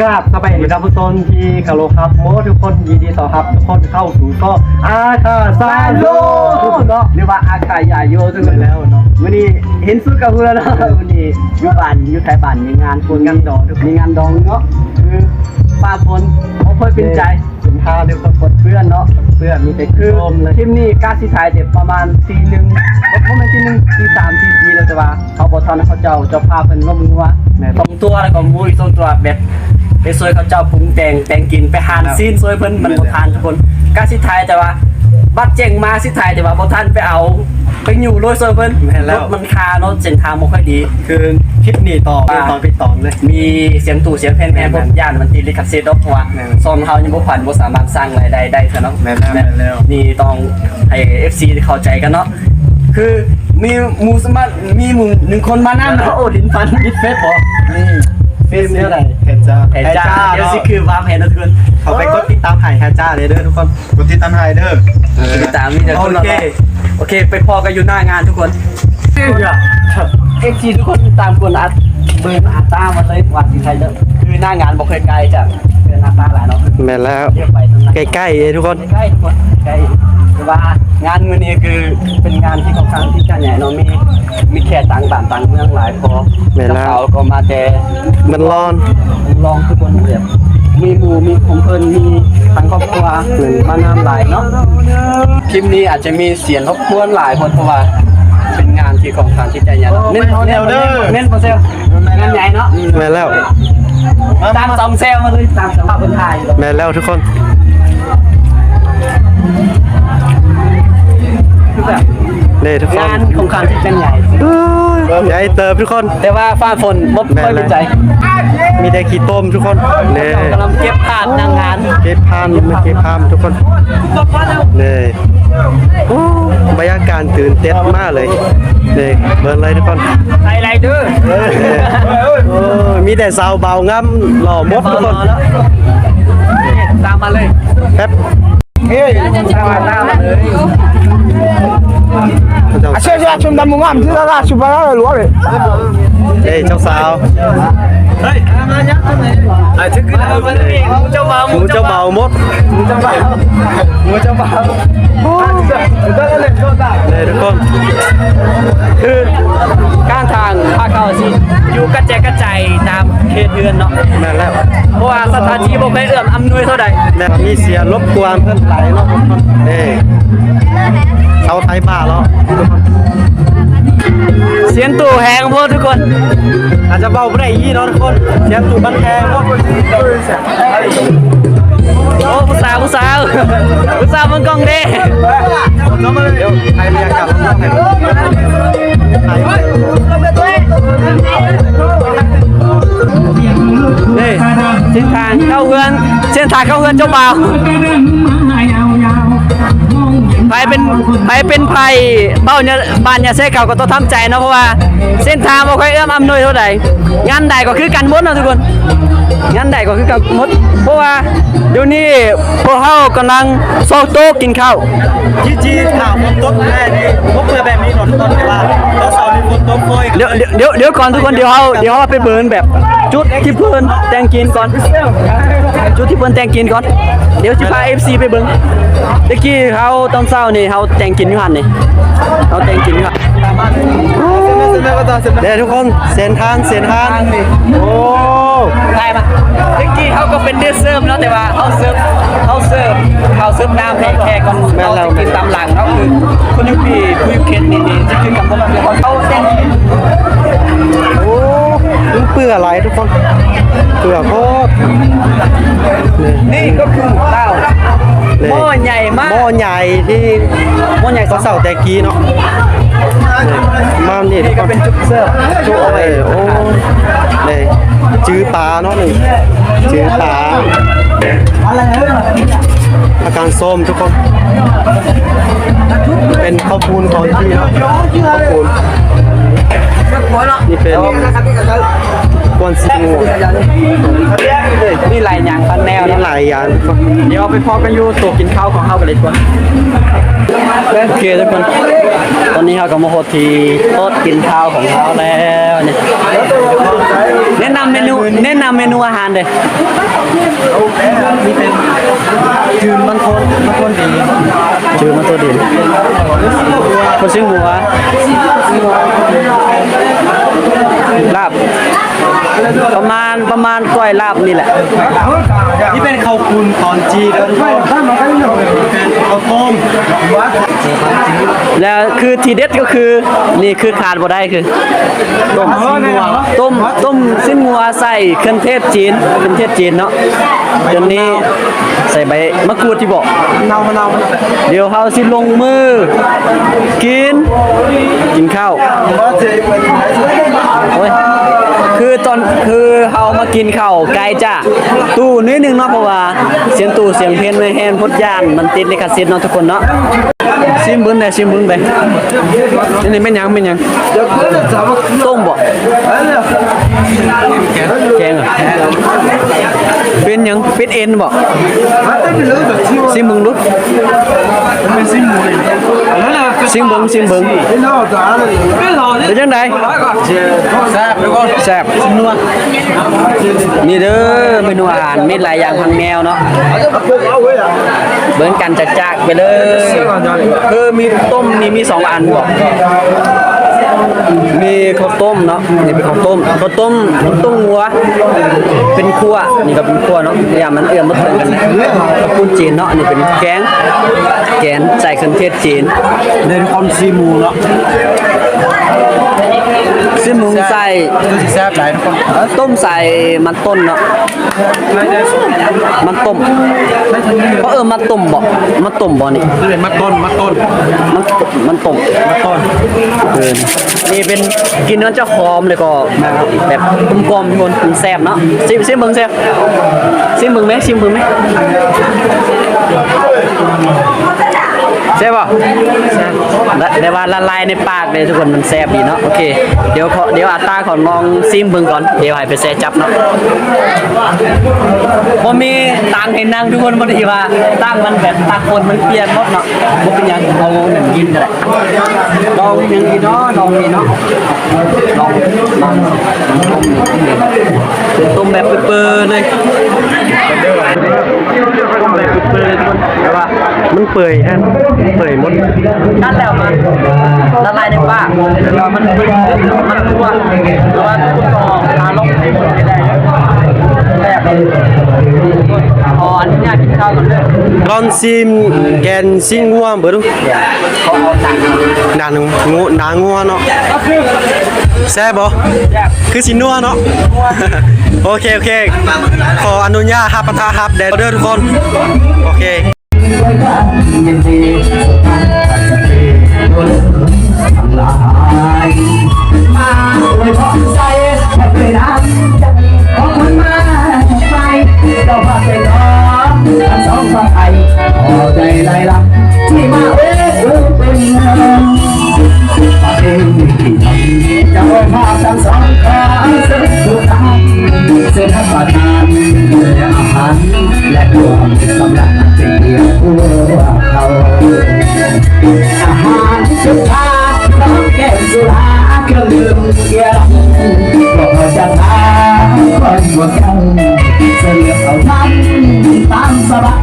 กราบสบายดีครับผู้ชมที่เคารพครับโมทุกคนยินดีต้อนรับทุกคนเข้าสู่ก็อาคาซาโลเนาะหรือว่าอาคายาโยซึ่งไปแล้วเนาะ วันนี้เห็นสุดกับเพื่อนแล้ววันนี้อยู่บ้านอยู่ไทยบ้านมีงานคนงานดองมีงานดองเนาะคือป้าพลเขาค่อยเป็นใจสินค้าเดียวกับเพื่อนเนาะเพื่อนมีแต่คืคืออมเลยคลิปนี้กล้าสิถ่ายเด็ดประมาณตีหนึ่งเพราะมันตีหนึ่งตีสามตีสี่แล้วแต่ว่าเขาบอกตอนนั้นเขาเจ้าเจ้าภาพเป็นล้มงัวสองตัวแล้วก็หมูอีกสองตัวแบบไปซอยเขาเจ้าปรุงแต่งแต่งกินไปหานซีนซอยเพิ่นมันบ่ทานทุกคนกล้าสิถ่ายแต่ว่า บัตรเจ๋งมาสิถ่ายแต่ว่าบ่ทันไปเอา ไปอยู่โรยซอยเพิ่นรถมันคาเนาะเส้นทางบ่ค่อยดี คือคลิปนี้ต่อเป็นตอนเป็นตอนเลย มีเสียงตู่เสียงแผ่นแผ่นผมย่านมันติดลิขสิทธิ์ดอกเพราะว่าแม่นซองเขายังบ่ผ่านบ่สามารถสร้างรายได้ได้เท่าเนาะแม่นแล้วแม่นแล้ว นี่ต้องให้ FC เข้าใจกันเนาะคือมีหมู่สมามีหมู่หนึ่งคนมานั่งเนาะโอ้ดินฟันดิดเฟซบ่นี่ เฟซเนี่ยอะไรแฮจ้าแผ่นจ้าเดี๋ยวสิคือวางแผนนะทุกคนเขาไปกดติดตามไห่แฮจ้าเลยเด้อทุกคนกดติดตามไฮเด้อติดตามมีแต่คนโอเคโอเค ไปพอกันอยู่หน้างานทุกคนเอ็กซีทุกคนตามคนอัดเบอร์อัดตามมาเลยวันที่ไทยเด้อคือหน้างานบ่เคยไกลจากเดินอัดตาหลายเนาะแม่นแล้วเรียกไปตรงนั้นใกล้ๆเองทุกคนใกล้ๆทุกคนใกล้แต่ ว่างานมื้อนี้คือเป็นงานที่ค่อนข้างที่จะใหญ่เนาะมีมีแขกต่างบ้านต่างเมืองหลายพอแม่นแล้วเจ้าก็มาแต่มันร้อน ลองทุกคนแบบมีหมู่มีของเพิ่นมีทั้งครอบครัวมานำหลายเนาะคลิปนี้อาจจะมีเสียงรบกวนหลายคนเพราะว่าเป็นงานที่ค่อนข้างที่จะใหญ่เนาะเน้นเน้นเน้นโปรเซลงานใหญ่เนาะ แม่นแล้ว ตามซอมเซลมาเลยตามสภาพคนไทย แม่นแล้วทุกคน คือแบบนี่ทุกคนงานของการที่เป็นใหญ่ใหญ่เติบทุกคน แต่ว่าฟ้าฝนบ่ค่อยเป็นใจ มีแต่ขี้ต้มทุกคนนี่เรากำลังเก็บภาพนางงาน เก็บพามมาเก็บพามทุกคนนี่โอ้บรรยากาศตื่นเต้นมากเลยนี่เบิ่งเลยทุกคนไฮไลท์เด้อโอ้มีแต่สาวเบางามหล่อมดทุกคนตามมาเลยแป๊บตามมาตามมาเลยเจ้าเชื่อเชื่อชมดำมุงามที่ตลาดสุภาพหลวงเลย เอ้ยเจ้าสาวเฮ้ยมาเนี่ยอะถึงขึ้นแล้วมันนี่เจ้าบ่าวหมูเจ้าเบามดเจ้าบ่าวหมูเจ้าบ่าวได้เลยโดนได้นี่ทุกคนคือข้างทางภาคเขาสิอยู่กระจายกระจายตามเขตเรือนเนาะแม่นแล้วเพราะว่าสถานที่บ่เคยเอื้อมอำนวยเท่าใดแม่มีเสียรบกวนเพิ่นไหลเนาะทุกคนนี่เส ทุกคน อาจจะเบาบ่ได้ยี่เนาะทุกคนเสียงตู่บันแทงเนาะโอ้ผู้สาวผู้สาวผู้สาวมันกล้องเด้เนาะมาเดี๋ยวไทยบรรยากาศมันไทยไทยนี่เส้นทางเข้าเฮือนเส้นทางเข้าเฮือนเจ้าบ่าว ไปเป็นไปเป็นไผ่เบ้าเนี่ยบ้านเนี่ยเซ่เก่าก็ต้องทำใจเนาะเพราะว่า เส้นทางบ่ค่อยเอื้อมอำนวยเท่าใดงานใดก็คือกันหมดเนาะทุกคนงานใดก็คือกันหมด เพราะว่าเดี๋ยวนี้พวกเฮากำลังโซกโต๊ะกินข้าวจีจีข่าวฝนตกแม่นี่พวกเพื่อแบบนี้หนอนตอนเวลาเราเสาร์นี่ฝนตกโฟยเดี๋ยวเดี๋ยวเดี๋ยวเดี๋ยวก่อนทุกคนเดี๋ยวเฮาเดี๋ยวเฮาไปเบิร์นแบบจุดที่เพิ่นแต่งกินก่อนจุดที่เพิ่นแต่งกินก่อนเดี๋ยวสิพา FC ไปเบิ่ง ตะกี้เฮาตอนเช้านี่เฮาแต่งกินอยู่หั่นนี่เฮาแต่งกินอยู่หั่นเดี๋ยวทุกคนเส้นทางเส้นทางโอ้ได้ปะตะกี้เฮาก็เป็นเดซเซิร์ฟเนาะแต่ว่าเฮาเซิร์ฟเฮาเซิร์ฟเฮาเซิร์ฟน้ำให้แขกก่อนเฮาจะกินตามหลังเนาะคือคนอยู่พี่ผู้อยู่เขตนี่นี่จะกินกับพวกเราเดี๋ยวเขาแต่งกินโอ้มันเปื่อไหลทุกคนเปื่อโคตรนี่นี่ก็คือหมูเต้า นี่หม้อใหญ่มาก หม้อใหญ่ที่หม้อใหญ่สองเขาเสาแต่กี้เนาะนี่มานี่นี่ก็เป็นจุดเสิร์ฟจุดเอาไว้เออโอ้นี่จื้อปลาเนาะนี่จื้อปลาอาการส้มทุกคน เป็นข้าวปูนของที่เนาะข้าวปูนนี่เป็น กวนซีงูนี่ลายยางพันแนวนี่นะหลายอย่างเดี๋ยวไปพอกันอยู่ตัวกินข้าวของข้าวกันเลยดีกว่าโอเคทุกคนตอนนี้เราก็มาโหดทีโต๊ะกินข้าวของเขาแล้วเนี่ยทุกคแนะนำเมนูแนะนำเมนูอาหารเลยนี่เป็นจืนมันโทนมันโทนดีชื่อมันตัวดินคนชื่อหัว ลาบ ประมาณประมาณก้อยลาบนี่แหละ นี่เป็นข้าวปุ้นตอนจีนแล้วทุกคนเป็นข้าวต้มแล้วคือทีเด็ดก็คือนี่คือขาดบ่ได้คือต้มต้มต้มสิ้นงัวใส่เครื่องเทศจีนเครื่องเทศจีนเนาะจนนี้ใส่ใบมะกรูดที่บอกมะนาวมะนาวเดี๋ยวเฮาสิลงมือ กิน กินข้าว โอ้ยคือตอนคือเฮามากินข้าวไกลจ้ะตู้นิดนึงเนาะเพราะว่าเสียงตู้เสียงเพลงในแฮนพดยานมันติดลิขสิทธ์เนาะทุกคนเนาะซิมบึ้งได้ซิมบึ้งได้นี่นี่แม่นยังแม่นยังต้มบ่แกงเหรอเป็นยังเป็นเอ็นบ่ซิมบึ้งดูเป็นซิมหมูเลยนั่นแหละ ซิมเบิงซิมเบิงเป็นนอกจากอะไรเป็นจังไดแซ่บทุกคนแซ่บนัวนี่เด้อเมนูอาหารมีหลายอย่างพังแนวเนาะเอาไว้อะเบิ่งกันจักๆไปเลยคือมีต้มนี่มีสองอันบอก มีข้าวต้มเนาะนี่เป็นข้าวต้มข้าวต้มต้มงัว เป็นคั่วนี่ก็เป็นคั่วเนาะอย่างมันเอื้อมมาถึงกันข้าวปุ้นจีนเนาะนี่เป็นแกงแกงใส่เครื่องเทศจีนเดินคอนซีมูเนาะ ซึ่งมึงใส่คือสิแซ่บหลายทุกคนต้มใส่มันต้นเนาะมันต้มเพราะเออมันต้มบ่มันต้มบ่นี่คือเป็นมัดต้นมัดต้นมันมันต้มมัดต้นเออนี่เป็นกินแล้วจะหอมเลยก็แบบกลมๆทุกคนมันแซ่บเนาะซิมซิมเบิ่งแซ่บซิมเบิ่งไหมซิมเบิ่งไหม แซ่บป่ะได้ว่าละลายในปากเลยทุกคนมันแซ่บดีเนาะโอเคเดี๋ยวเดี๋ยวอาตาขอลองซิมเบิ่งก่อนเดี๋ยวให้ไปแซ่จับเนาะบ่มีตังให้นั่งทุกคนบ่ได้ว่าตั้งมันแบบตาคนมันเปลี่ยนหมดเนาะบ่เป็นหยังเอาหนึ่งกินก็ได้ลองหนึ่งกินเนาะลองนี่เนาะลองลองต้มแบบเปื่อๆเลยต้มแบบเปื่อยๆทุกคนแต่ว่ามันเปื่อยแท้เปื่อยหมดนั่นแหละมันละลายในปากแล้วมันมันทั่วแล้วว่าคุณต่อทาลงให้หมดไม่ได้แบบอ๋ออันนี้กินข้าวกันเลยลองซิมแกนซิงงัวเบิ่ดูเขาเอาหนังหนาหนูงูหนางัวเนาะแซ่บบ่คือสินัวเนาะโอเคโอเคขออนุญาตรับประทานครับเดยวเด้อทุกคนโอเค ยินดีมา อาหารสุดท้าต้องแก้สุราเครื่องดื่มเกียร์บอกจะทานคนหัวใจเสียเอาทำตามสบา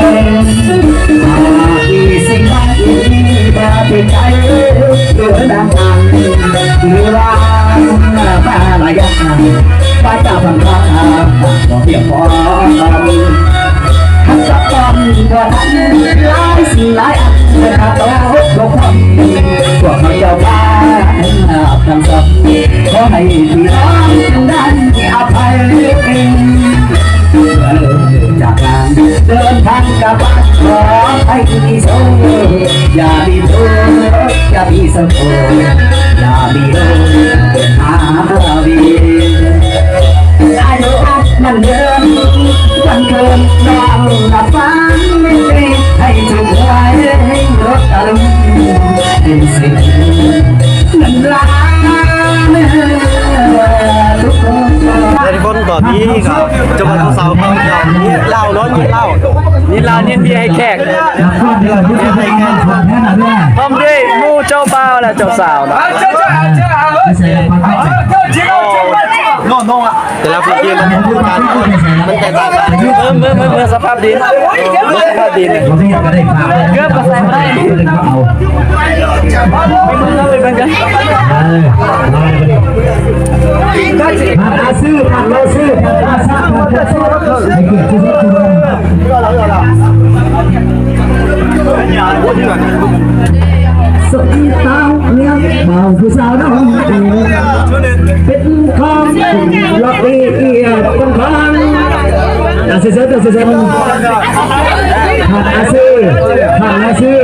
ยอีสิ่งใดจะเป็นใจหรือดังนั้นหรือว่าปาลายาป้าจะพังคาบอกเพียงพอขัดจัต้องก็ทันหลายสิ่งหลายอัน ขาดตัวลงความพวกเขาเจ้าบ้านทำสับขอให้พี่น้องทั้งด้อภัยเมื่อเลิกจากงานเดินทางกลับบ้านขอให้มีโชคอย่ามีโทษอย่ามีสังโฆอย่ามีโรค พี่ให้แขกเราที่ให้กันพร้อมด้วยมู่เจ้าบ่าวและเจ้าสาวนะโอ้โน่โน่อะแต่ละพื้นที่มันมันแตกต่างกันเมื่อเมื่อเมื่อสภาพดินเมื่อสภาพดินเนี่ยเกือบก็ใส่ไม่ได้ไม่มึงเลยเป็นกันอาซื้อผักเราซื้ออาซา ผู้สาวน้องเป็นของล็อกดีเอียบต้องพังอาซื้อซื้อซื้อซื้อผักอาซื้อผักอาซื้อ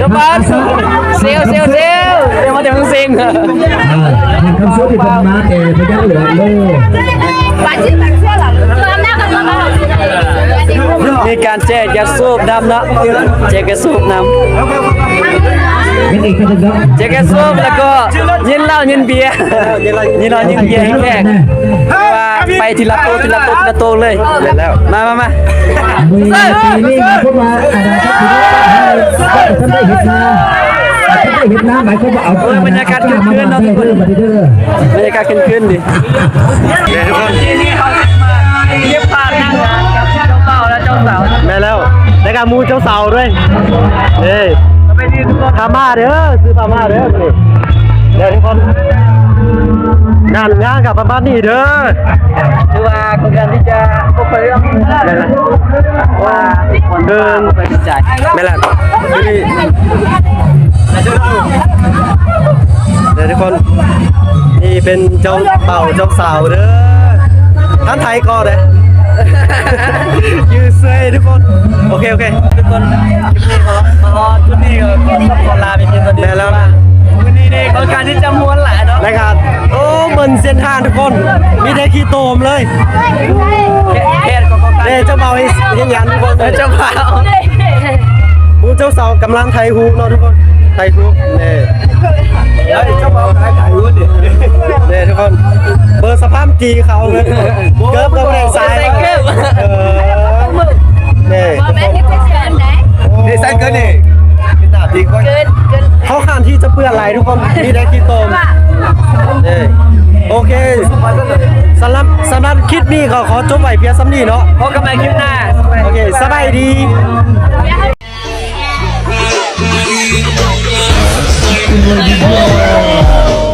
จะบ้านเซลเซลเซลเดี๋ยวมาเดี๋ยวมึงเซ็งผักคำสู้ที่เป็นมาแต่พยักเหลือโลมีการแจกยาสูบน้ำเนาะแจกยาสูบน้เป็นอีกคนหนึ่งำแจกยาสูบแล้วก็ยินเหล้ายินเบียร์ยินเหล้ายินเบียร์ให้แขกว่าไปทีละโตทีละโตทีละโตเลยแล้วมามามามีปีนี้มาพูดว่าอะไรก็คือว่าท่านได้เห็นนา ท่านหนนาหมายความว่าเอามาได้เด้อมาเด้อบรรยากาศขึ้นๆดิแม่ทุกคนที่นี่เขาจะมาเย็บผ้านั่งกับเจ้าเบ่าวและเจ้าสาวแม่แล้วได้การมูเจ้าสาวด้วยเฮ้ยพามาเด้อซื้อพามาเด้อเดี๋ยวทุกคนงานงานกับบ้านนี่เด้อคือว่าครงการที่จะพวกเคยรับได้ไหมว่าคนเดินไปจ่ายแม่ละดูดิ เดี๋ยวทุกคน นี่เป็นเจ้าเป่าเจ้าสาวเด้อท่านไทยก็เลยยืดเสื้อให้ทุกคน โอเค โอเค ทุกคนคลิปนี้ขอขอชุดนี้ก็ขอลาไปเพียงเท่านี้แม่แล้ววันนี้นี่โครงการที่จะม้วนหลายเนาะนะครับโอ้เหมือนเส้นทางทุกคน มีแต่ขี้โตมเลยแค่ก็โครงการเด้เจ้าเบาให้เห็นยันทุกคนเจ้าบ่าวผู้เจ้าสาวกำลังไทยฮูกเนาะทุกคน ถ่ายรูปเนี่ยเจ้าบ่าวขายรูปเนี่ยเนี่ยทุกคนเบอร์สภาพจีเขาเลยเกิร์ฟกระเบนซ้ายเกิร์ฟเนี่ยทุกคนนี่ใส่เกิร์ฟนี่าเขาข้ามที่จะเปื้อนอะไทุกคนนี่ได้ที่ตมเน่โอเคสำหรับสำหรับคิดนี้ขอขอจบไว้เพียงสำนี้เนาะพบกันใหม่คลิปหน้า โอเคสบายดี Lady Blood.